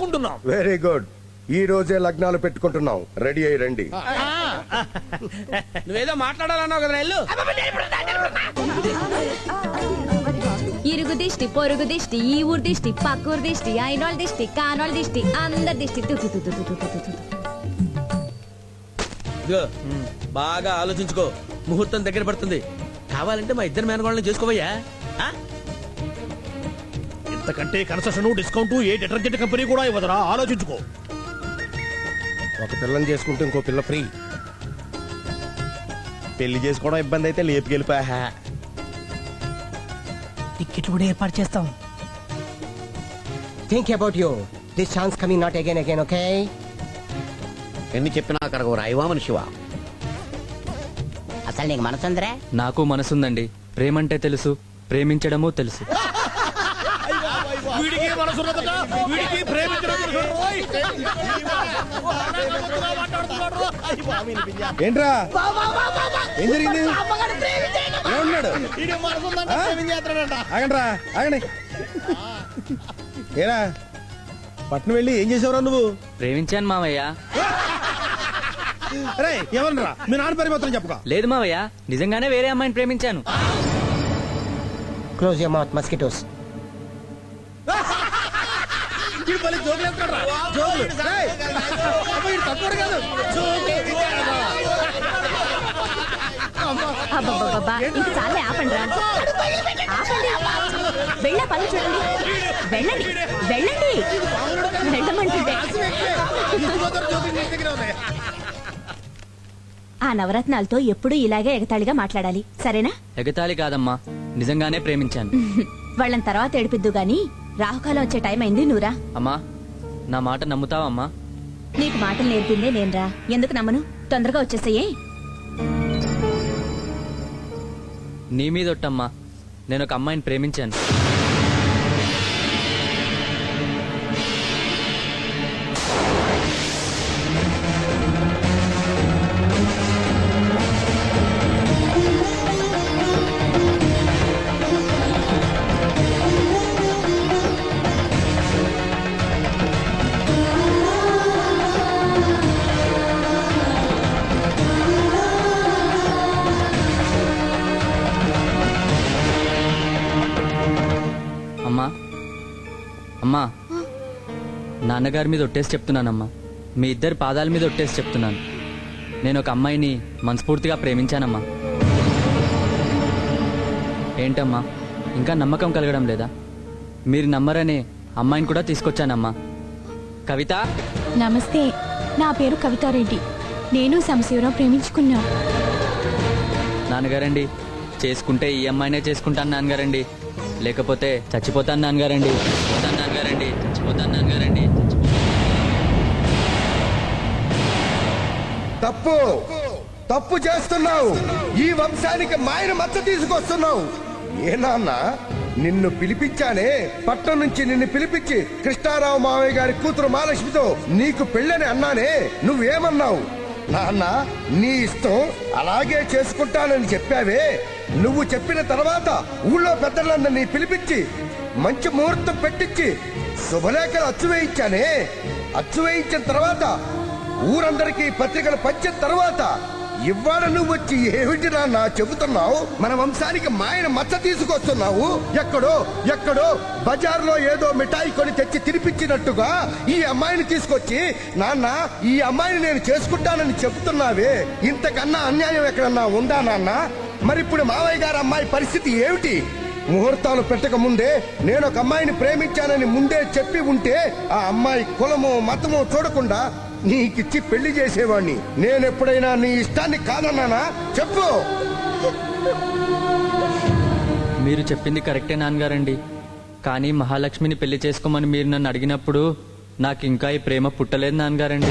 అనుకుంటున్నాం very good ఈ రోజే లగ్నాలు పెట్టుకుంటున్నాం. రెడీ. అయ్యి రండి నువ్వేదో మాట్లాడాలన్నావు కదా వెళ్ళు ఇరుగు దిష్టి పొరుగు దిష్టి ఈ ఊరు దిష్టి పక్కూరు దిష్టి అయినోళ్ళ దిష్టి కానోళ్ళ దిష్టి అందరి దిష్టి. ఇదిగో బాగా ఆలోచించుకో. ముహూర్తం దగ్గర పడుతుంది. కావాలంటే మా ఇద్దరు మేనగోళ్ళని చేసుకోవయ్యా. ఆ? ఇంతకంటే కన్సెషన్ డిస్కౌంట్ ఏ డిటర్జెంట్ కంపెనీ కూడా ఇవ్వదురా? ఆలోచించుకో. ఒక పిల్లని చేసుకుంటే ఇంకో పిల్ల ఫ్రీ. పెళ్ళి చేసుకోవడం ఇబ్బంది అయితే లేపుకెళ్ళిపోయా టికెట్ కూడా ఏర్పాటు చేస్తాం. Think about you. This chance coming not again again, okay? ఎన్ని చెప్పినా అక్కడ రాయివా మనిషివా అసలు నీకు మనసుందిరా? నాకు మనసుందండి. ప్రేమంటే తెలుసు ప్రేమించడము తెలుసు. మనసున్నదట వీడికి! ఏంట్రా? ఏం జరిగింది? ఏమన్నాడు ఆగండ్రా ఆగండి. ఏరా పట్నం వెళ్ళి ఏం చేసావురా నువ్వు? ప్రేమించాను మావయ్య. అరే ఎవరన్నా మీ నాన్న పరి మాత్రం చెప్పుకో. లేదు మావయ్య నిజంగానే వేరే అమ్మాయిని ప్రేమించాను. Close your mouth, mosquitoes. అబ్బబ్బబ్బబ్బా, ఇంక చాలే ఆపండి రా. ఆపండి. వెళ్ళే పనులు చూడండి. వెళ్ళండి. వెళ్ళండి. వెళ్ళమంటుంటే. ఆ నవరత్నాలతో ఎప్పుడూ ఇలాగే ఎగతాళిగా మాట్లాడాలి. సరేనా? ఎగతాళి కాదమ్మా. నిజంగానే ప్రేమించాను. వాళ్ళని తర్వాత ఏడిపిద్దు గాని రాహుకాలం వచ్చే టైం అయింది నువ్వురా అమ్మా నా మాట నమ్ముతావమ్మా? నీకు మాటలు నేర్పిందే నేనురా. ఎందుకు నమ్మను? తొందరగా వచ్చేసేయే. నీ మీద ఒట్టమ్మా నేను ఒక అమ్మాయిని ప్రేమించాను. నాన్నగారి మీద ఒట్టేసి చెప్తున్నానమ్మా. మీ ఇద్దరి పాదాల మీద ఒట్టేసి చెప్తున్నాను. నేను ఒక అమ్మాయిని మనస్ఫూర్తిగా ప్రేమించానమ్మా. ఏంటమ్మా? ఇంకా నమ్మకం కలగడం లేదా? మీరు నమ్మరనే అమ్మాయిని కూడా తీసుకొచ్చానమ్మా. కవిత? నమస్తే. నా పేరు కవితారెడ్డి. నేను సంశీవరావు ప్రేమించుకున్నా. నాన్నగారండి చేసుకుంటే ఈ అమ్మాయినే చేసుకుంటాను నాన్నగారండి. లేకపోతే చచ్చిపోతాను నాన్నగారండి. పోతాను నాన్నగారండి. చచ్చిపోతాను నాన్నగారండి. తప్పు. తప్పు చేస్తున్నావు. ఈ వంశానికి మాయను మచ్చ తీసుకొస్తున్నావు. ఏ నాన్న నిన్ను పిలిపించానే పట్టణం నుంచి నిన్ను పిలిపించి కృష్ణారావు మావయ్య గారి కూతురు మహాలక్ష్మితో నీకు పెళ్ళని అన్నానే నువ్వేమన్నావు? నాన్న నీ ఇష్టం అలాగే చేసుకుంటానని చెప్పావే. నువ్వు చెప్పిన తర్వాత ఊళ్ళో పెద్దలందరినీ పిలిపించి మంచి ముహూర్తం పెట్టించి శుభలేఖలు అచ్చు వేయించానే అచ్చు వేయించిన తర్వాత ఊరందరికీ పత్రికలు పంచిన తర్వాత ఇవాళ నువ్వు వచ్చి ఏమిటిరా నా చెబుతున్నావు? మన వంశానికి మాయన మచ్చ తీసుకొస్తున్నావు? ఎక్కడో ఎక్కడో బజార్లో ఏదో మిఠాయి కొని తెచ్చి తినిపించినట్టుగా ఈ అమ్మాయిని తీసుకొచ్చి నాన్న ఈ అమ్మాయిని నేను చేసుకుంటానని చెబుతున్నావే. ఇంతకన్నా అన్యాయం ఎక్కడన్నా ఉందా నాన్న? మరి ఇప్పుడు మావయ్య గారి అమ్మాయి పరిస్థితి ఏమిటి? ముహూర్తాలు పెట్టక ముందే నేను ఒక అమ్మాయిని ప్రేమించానని ముందే చెప్పి ఉంటే ఆ అమ్మాయి కులము మతము చూడకుండా నీకిచ్చి పెళ్ళి చేసేవాణ్ణి. నేనెప్పుడైనా నీ ఇష్టాన్ని కాదన్నానా? చెప్పు. మీరు చెప్పింది కరెక్టే నాన్నగారండి. కానీ మహాలక్ష్మిని పెళ్ళి చేసుకోమని మీరు నన్ను అడిగినప్పుడు నాకు ఇంకా ఈ ప్రేమ పుట్టలేదు నాన్నగారండి.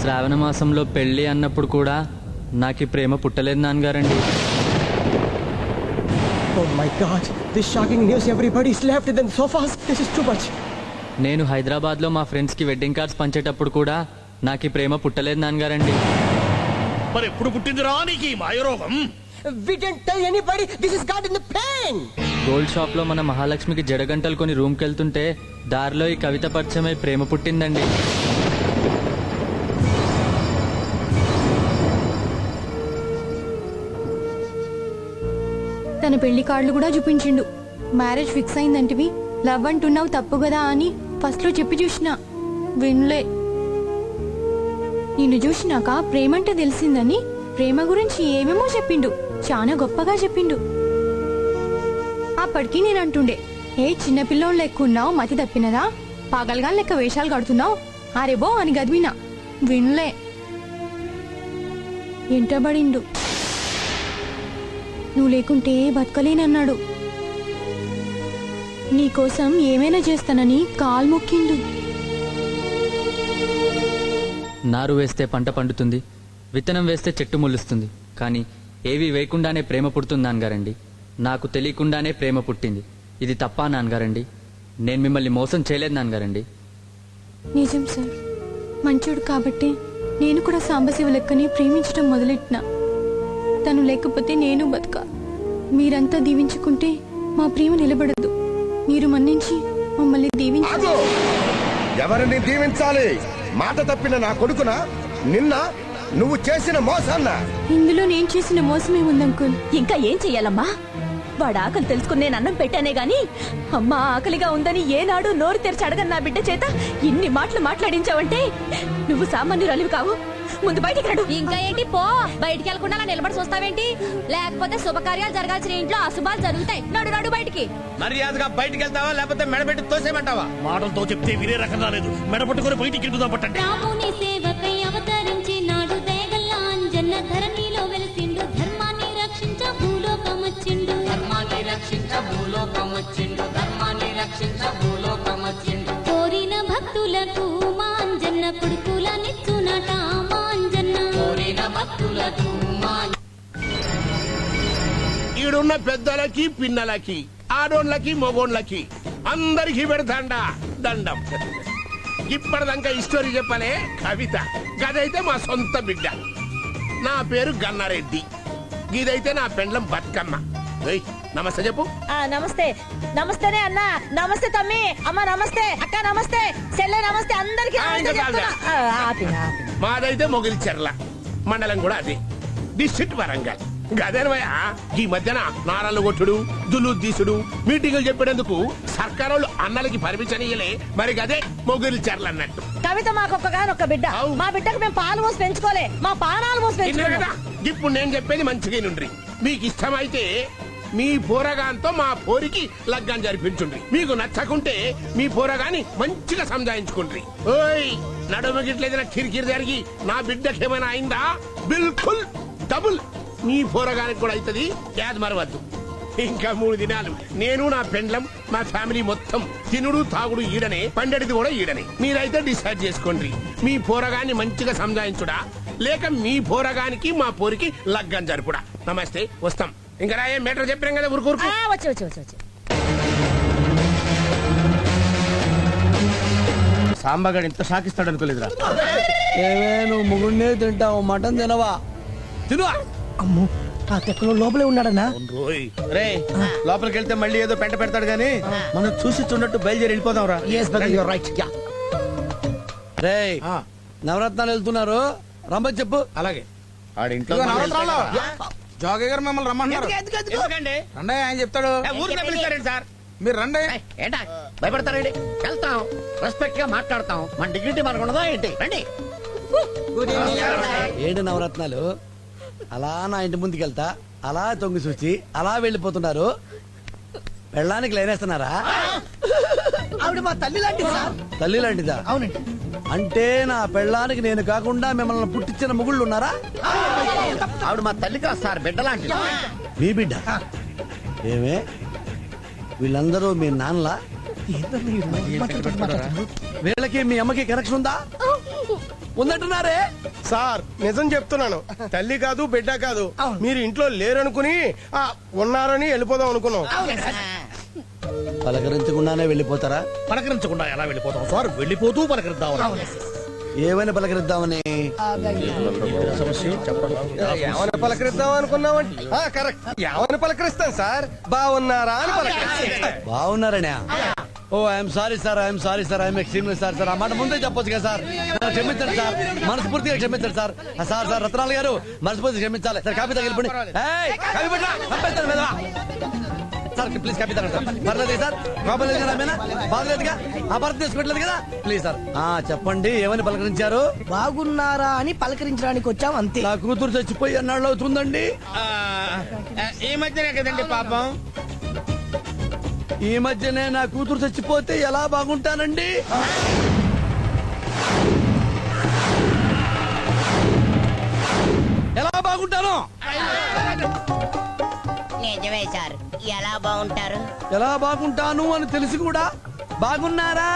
శ్రావణ మాసంలో పెళ్ళి అన్నప్పుడు కూడా నాకు ఈ ప్రేమ పుట్టలేదు నాన్నగారండి. Oh my god, this shocking news everybody's left in the sofas. This is too much. నేను హైదరాబాద్లో మా ఫ్రెండ్స్కి వెడ్డింగ్ కార్డ్స్ పంచేటప్పుడు కూడా నాకు ఈ ప్రేమ పుట్టలేదు నాన్నగారండి మరి ఎప్పుడు పుట్టిందిరా నీకు ఈ మాయరోగం We didn't tell anybody. This is God in the pain. Gold షాప్లో మన మహాలక్ష్మికి జడగంటలు కొని రూమ్కి వెళ్తుంటే దారిలో ఈ కవిత పరిచయమై ప్రేమ పుట్టిందండి తన పెళ్ళి కార్డులు కూడా చూపించిండు. మ్యారేజ్ ఫిక్స్ అయిందంటివి. లవ్ అంటున్నావు తప్పు కదా అని ఫస్ట్లో చెప్పి చూసిన. వినలే. నిన్ను చూసినాక ప్రేమంటే తెలిసిందని ప్రేమ గురించి ఏమేమో చెప్పిండు. చాలా గొప్పగా చెప్పిండు. అప్పటికి నేను అంటుండే ఏ చిన్న పిల్లోళ్ళు లెక్క ఉన్నావు మతి తప్పినదా? పాగల్గా లెక్క వేషాలు కడుతున్నావు? అరేబో అని గదివినా వినలే. ఎంటబడిండు. నువ్వు లేకుంటే బతకలేనన్నాడు. నీకోసం ఏమైనా చేస్తానని కాలు మొక్కిండు. నారు వేస్తే పంట పండుతుంది విత్తనం వేస్తే చెట్టు మొలుస్తుంది. కానీ ఏవి వేయకుండానే ప్రేమ పుడుతుంది నాన్నగారండి. నాకు తెలియకుండానే ప్రేమ పుట్టింది. ఇది తప్పా నాన్నగారండి? నేను మిమ్మల్ని మోసం చేయలేదు నాన్నగారండి. నిజం సార్. మంచోడు కాబట్టి నేను కూడా సాంబశివ లెక్కని ప్రేమించడం మొదలెట్టిన. తను లేకపోతే నేను బతక. మీరంతా దీవించుకుంటే మా ప్రేమ నిలబడదు. మీరు మన్నించి మమ్మల్ని దీవించ ఎవరిని దీవించాలి? మాట తప్పిన నా కొడుకున? నిన్న నువ్వు చేసిన మోసాన్న? ఇందులో నేను చేసిన మోసమే ఉంది అంకుల్ ఇంకా ఏం చెయ్యాలమ్మా వాడు ఆకలి తెలుసుకుని నేను అన్నం పెట్టానే గాని అమ్మా ఆకలిగా ఉందని ఏనాడు నోరు తెరిచి అడగని నా బిడ్డ చేత ఇన్ని మాటలు మాట్లాడించావంటే నువ్వు సామాన్యురాలివి కావు. ముందు బయటికి రాడు. ఇంకా ఏంటి? పో. బయటికి వెళ్ళకుండా అలా నిలబడి చూస్తావేంటి? లేకపోతే శుభకార్యాలు జరగాల్సిన ఇంట్లో అశుభాలు జరుగుతాయి. నడు నడు బయటికి. మర్యాదగా బయటికి వెళ్తావా? లేకపోతే మెడబెట్టి తోసేమంటావా మాటలతో చెప్తే వినే రకం రాలేదు. మెడ పట్టుకొని బయటికి పట్టండి. కోరిన భక్తులకు మాంజన్న కొడుకుల నిచ్చునట మా కోరిన భక్తులకు ఈడున్న పెద్దలకి పిన్నలకి ఆడోళ్ళకి మొగోళ్ళకి అందరికి పెడతాండా దండం. ఇప్పటిదాకా ఈ చెప్పలే కవిత. గదైతే మా సొంత బిడ్డ. నా పేరు గన్నారెడ్డి. ఇదైతే నా పెండ్లం బతుకమ్మ. నమస్తే చెప్పు. ఆ నమస్తే. నమస్తేనే అన్న. నమస్తే తమ్మి. అమ్మ నమస్తే. అక్క నమస్తే. చెల్లె నమస్తే. అందరికి ఆ, ఇంకా చాలుదా? మాదైతే మొగిలి చెర్ల. మండలం కూడా అదే. డిస్ట్రిక్ట్ వరంగల్. గదేనవయ్య ఈ మధ్యన నారాలు కొట్టుడు దులు తీసుడు మీటింగులు చెప్పేందుకు సర్కారోళ్ళు అన్నలకి పర్మిషన్ ఇయ్యలే మరి గదే మొగిలి చెర్ల అన్నట్టు. కవిత మాకొక్కగానొక్క బిడ్డ. అవు. మా బిడ్డకు మేము పాలు పోసి పెంచుకోలే. మా పానాలు పోసి కదా? ఇప్పుడు నేను చెప్పేది మంచిగా నుండ్రి మీకు ఇష్టమైతే మీ పోరగాంతో మా పోరికి లగ్గం జరిపించుండ్రి. మీకు నచ్చకుంటే మీ పోరగాని మంచిగా సంజాయించుకుండ్రి. ఓయ్ నడుమ గిట్లేదైనా కిరికిరి జరిగి నా బిడ్డకేమైనా అయిందా? బిల్కుల్ డబుల్. మీ పోరగానికి కూడా అవుతుంది యాద్ మరవద్దు. ఇంకా మూడు దినాలు నేను నా పెండ్లం మా ఫ్యామిలీ మొత్తం తినుడు తాగుడు ఈడనే పండడిది కూడా ఈడనే. మీరైతే డిసైడ్ చేసుకోండి మీ పోరగాన్ని మంచిగా సంజాయించుడా? లేక మీ పోరగానికి మా పోరికి లగ్గం జరుపుడా? నమస్తే వస్తాం. ఇంకా రాయే మేటర్ చెప్పాం కదా ఊరుకూరుకు వచ్చి వచ్చి వచ్చి వచ్చి. సాంబగాడు ఇంత షాకిస్తాడు అనుకోలేదురా. ఏమే నువ్వు ముగుడినే తింటావు మటన్ తినవా? తిను. అమ్మో ఆ తెక్కలో లోపలే ఉన్నాడన్నా. రోయ్. రే లోపలికి వెళ్తే మళ్ళీ ఏదో పెంట పెడతాడు గానీ మనం చూసి చూడట్టు బయలుదేరి వెళ్ళిపోదాం రా రైట్ రే నవరత్నాలు వెళ్తున్నారు. రమ్మని చెప్పు. అలాగే. ఆడింట్లో జోగయ్య గారు మిమ్మల్ని రమ్మంటున్నారు. ఎందుకండి? రండి ఆయన చెప్తాడు. ఏ, ఊరికే పిలుస్తారండి సార్. మీరు రండి. ఏంటా? భయపడతారండి వెళ్తాం. రెస్పెక్ట్గా మాట్లాడతాం. మన డిగ్నిటీ మనకు ఉండదా ఏంటి? రండి. ఏడు నవరత్నాలు? అలా నా ఇంటి ముందుకు వెళ్తా అలా తొంగి చూచి అలా వెళ్ళిపోతున్నారు. పెళ్ళానికి లైనేస్తున్నారా? ఆవిడ మా తల్లి లాంటిది సార్. తల్లి లాంటిదా? అవునండి. అంటే నా పెళ్ళానికి నేను కాకుండా మిమ్మల్ని పుట్టించిన ముగుళ్ళు ఉన్నారా? ఆవిడ మా తల్లి కాదు సార్ బిడ్డ లాంటిది. మీ బిడ్డ? ఏమే? వీళ్ళందరూ మీ నాన్నలా? వీళ్ళకి మీ అమ్మకి కనెక్షన్ ఉందా? ఉందంటున్నారే? సార్ నిజం చెప్తున్నాను. తల్లి కాదు బిడ్డ కాదు. మీరు ఇంట్లో లేరనుకుని ఆ, ఉన్నారని వెళ్ళిపోదాం అనుకున్నాం. పలకరించకుండానే వెళ్ళిపోతారా? పలకరించకుండా ఎలా వెళ్ళిపోతాం సార్ వెళ్ళిపోతూ పలకరిద్దాం ఏమైనా పలకరిద్దామని? ఏమని పలకరిద్దాం అనుకున్నామంటే? ఆ, కరెక్ట్. ఏమని పలకరిస్తాను సార్? బాగున్నారా అని పలకరిస్తాను బాగున్నారనే ఓ I'm sorry sir I'm sorry sir I'm extremely sir sir ఆ మాట ముందే చెప్పొచ్చు కదా సార్? క్షమించండి సార్. మనస్ఫూర్తిగా క్షమించండి సార్. ఆ, సార్ సార్ రత్నాలు గారు మనస్ఫూర్తిగా క్షమించాలి. సార్ కాపీ తగిలిపండి. మీద సార్ ప్లీజ్ కాపీ తగ్గండి సార్ పర్లేదు సార్ ప్రాబ్లం లేదు కదా ఆమెనా? బాధలేదుగా అపార్థం చేసుకోవట్లేదు కదా? Please sir. ఆ చెప్పండి ఏమని పలకరించారు? బాగున్నారా అని పలకరించడానికి వచ్చాం అంతే. నా కూతురు చచ్చిపోయి అన్నాళ్ళు అవుతుందండి? ఈ మధ్యనే కదండి పాపం. ఈ మధ్యనే నా కూతురు చచ్చిపోతే ఎలా బాగుంటానండి? ఎలా బాగుంటాను? నిజమే సార్ ఎలా బాగుంటారు? ఎలా బాగుంటాను అని తెలిసి కూడా బాగున్నారా?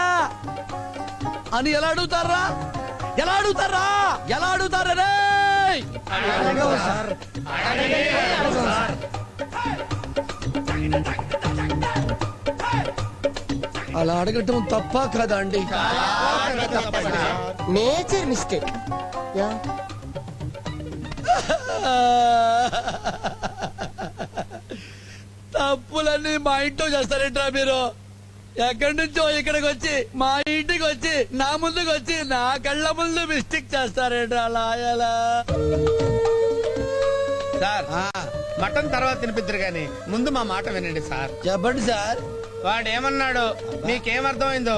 అని ఎలా అడుగుతారా? ఎలా అడుగుతారా? ఎలా అడుగుతారా రేయ్? అలా అడగటం తప్ప కదా అండి? Nature mistake. తప్పులన్నీ మా ఇంట్లో చేస్తారేంట్రా మీరు? ఎక్కడి నుంచో ఇక్కడికి వచ్చి మా ఇంటికి వచ్చి నా ముందుకు వచ్చి నా కళ్ళ ముందు మిస్టేక్ చేస్తారేంట్రా అలా ఎలా సార్ మటన్ తర్వాత తినిపిద్దరు గాని ముందు మా మాట వినండి సార్. చెప్పండి సార్. వాడు ఏమన్నాడు మీకేమర్థమైందో